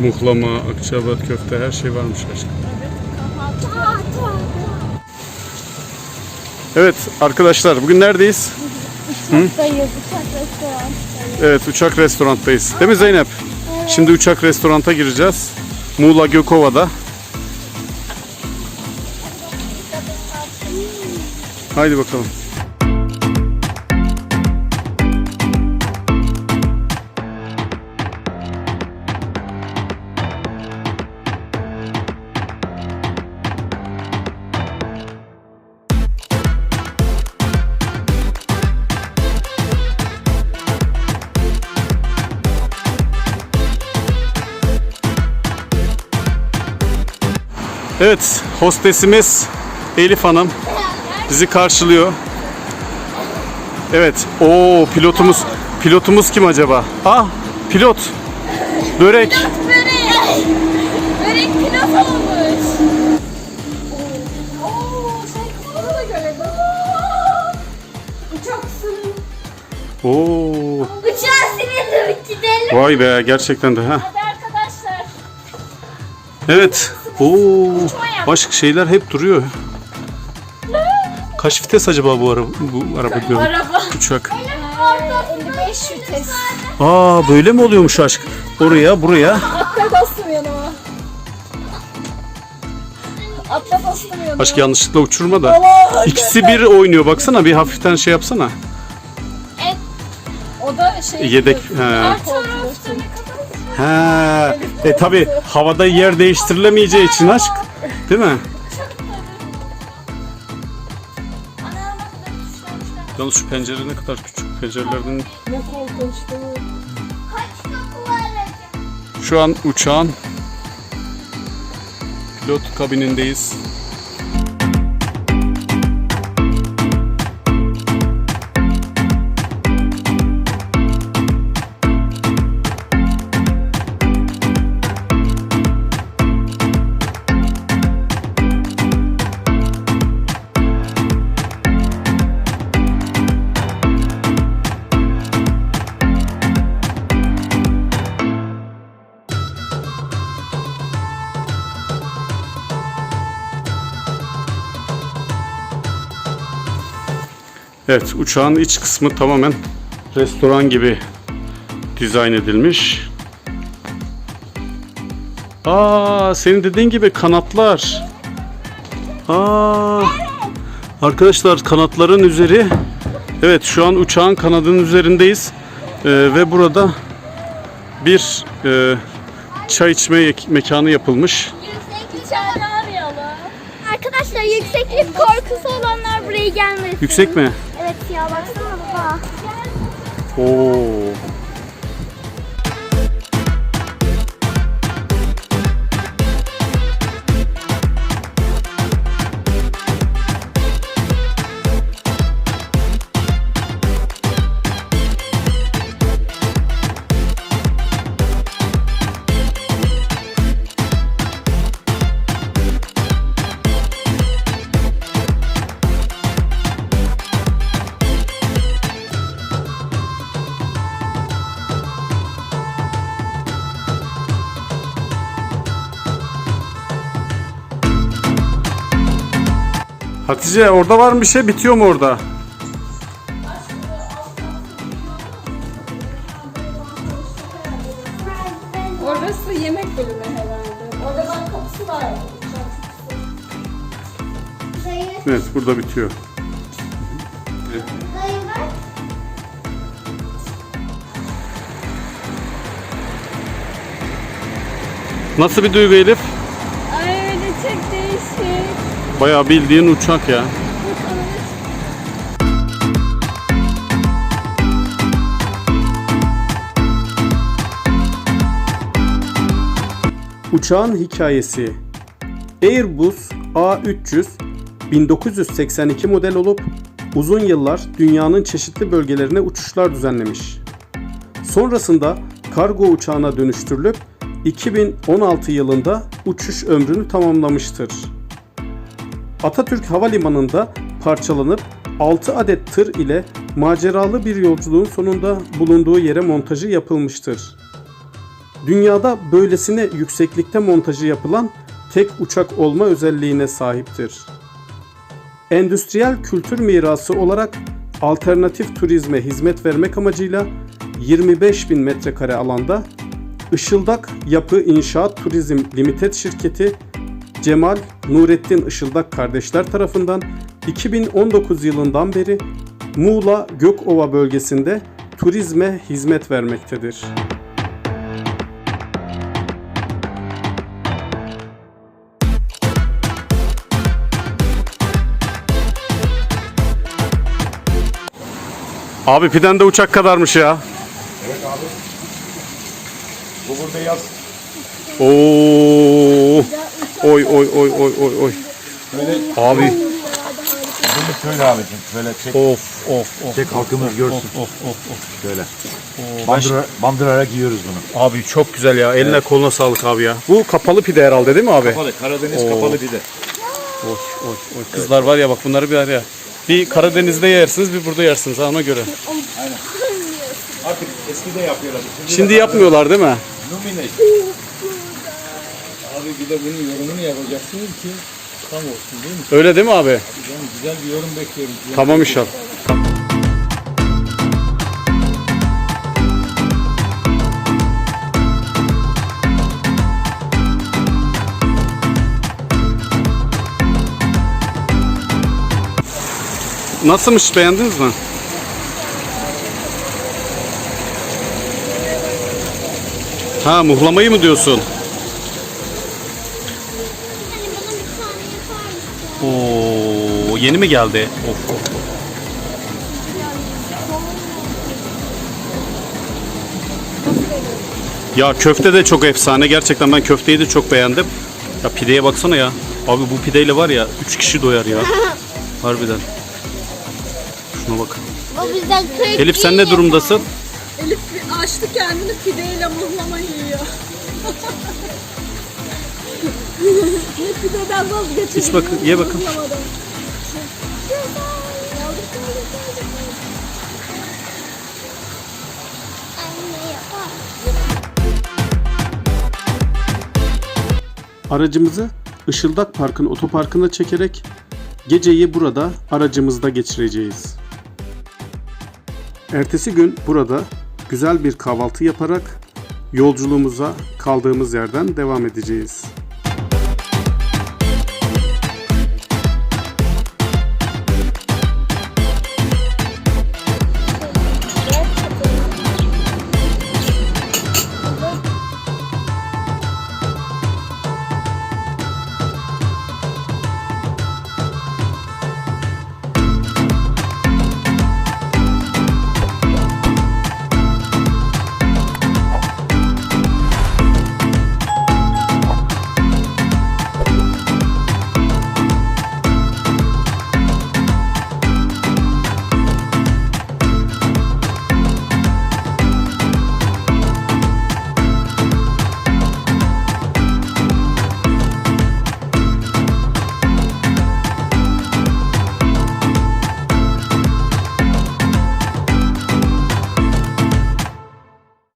Muhlama, akçabat köfte her şey varmış aşkım. Evet arkadaşlar bugün neredeyiz? Dayız, uçak restoran. Evet uçak restoranttayız. Değil mi Zeynep? Şimdi uçak restoranta gireceğiz. Muğla Gökova'da. Haydi bakalım. Evet, hostesimiz Elif Hanım bizi karşılıyor. Evet, o pilotumuz pilotumuz kim acaba? Ah, pilot. Börek. Börek! Börek pilot olmuş. Oo, kanalı da görelim. Uçaksın. Oo. Uçağı sinelim, gidelim. Vay be, gerçekten de ha. Hadi arkadaşlar. Evet. Oo. Başka şeyler hep duruyor. Kaç vites acaba bu araba? Bu araba diyorum. Araba. Uçak. Ee, 55 vites. Aa, böyle mi oluyormuş aşk? Oraya, buraya. Atla bastım yanıma. Atla bastım yanıma. Aşk yanlışlıkla uçurma da. Allah! İkisi bir oynuyor baksana bir hafiften şey yapsana. O da şey... Yedek. He. Her tarafta ne kadar Ha. E tabi havada yer değiştirilemeyeceği için aşk. Değil mi? Yalnız şu pencere ne kadar küçük. Pencerelerden Ne korkunç değil mi? şu an uçağın pilot kabinindeyiz. Evet uçağın iç kısmı tamamen restoran gibi dizayn edilmiş. Aa senin dediğin gibi kanatlar. Aa arkadaşlar kanatların üzeri. Evet şu an uçağın kanadının üzerindeyiz Ee, ve burada bir e, çay içme mekanı yapılmış. Arkadaşlar yükseklik korkusu olanlar buraya gelmesin. Yüksek mi? Evet ya baksana baba. Oo. Hatice orada var mı bir şey bitiyor mu orada? Orası yemek bölümü herhalde. Oradan kapısı var. Evet burada bitiyor. Nasıl bir duygu Elif? Ay öyle çok değişik. Bayağı bildiğin uçak ya. Uçağın hikayesi Airbus A300 1982 model olup uzun yıllar dünyanın çeşitli bölgelerine uçuşlar düzenlemiş. Sonrasında kargo uçağına dönüştürülüp 2016 yılında uçuş ömrünü tamamlamıştır. Atatürk Havalimanı'nda parçalanıp 6 adet tır ile maceralı bir yolculuğun sonunda bulunduğu yere montajı yapılmıştır. Dünyada böylesine yükseklikte montajı yapılan tek uçak olma özelliğine sahiptir. Endüstriyel kültür mirası olarak alternatif turizme hizmet vermek amacıyla 25 bin metrekare alanda Işıldak Yapı İnşaat Turizm Limited şirketi Cemal Nurettin Işıldak kardeşler tarafından 2019 yılından beri Muğla Gökova bölgesinde turizme hizmet vermektedir. Abi piden de uçak kadarmış ya. Bu burada yaz. Oo. Oy oy oy oy oy oy. Böyle Abi. bunu söyle abicim. Böyle çek. Of of of. Çek halkımız görsün. Of of of. of. Şöyle. Bandıra, bandırarak giyiyoruz bunu. Abi çok güzel ya. Eline koluna sağlık abi ya. Bu kapalı pide herhalde değil mi abi? Kapalı. Karadeniz kapalı bir de. Oy oy oy. Kızlar var ya bak bunları bir araya. Bir Karadeniz'de yersiniz bir burada yersiniz ha ona göre. Artık eskide yapıyorlar. Şimdi yapmıyorlar değil mi? Numine. Abi bir de bunun yorumunu yapacaksınız ki tam olsun değil mi? Öyle değil mi abi? Ben güzel bir yorum bekliyorum. Tamam inşallah. Nasılmış beğendiniz mi? Ha muhlamayı mı diyorsun? Yeni mi geldi? Of of. Ya köfte de çok efsane. Gerçekten ben köfteyi de çok beğendim. Ya pideye baksana ya. Abi bu pideyle var ya 3 kişi doyar ya. Harbiden. Şuna bak. Elif sen ne durumdasın? Elif açtı kendini pideyle muhlama yiyor. ne pideden vazgeçelim. İç bakın, ye bakın. Muhlamadan. Aracımızı Işıldak Park'ın otoparkına çekerek geceyi burada aracımızda geçireceğiz. Ertesi gün burada güzel bir kahvaltı yaparak yolculuğumuza kaldığımız yerden devam edeceğiz.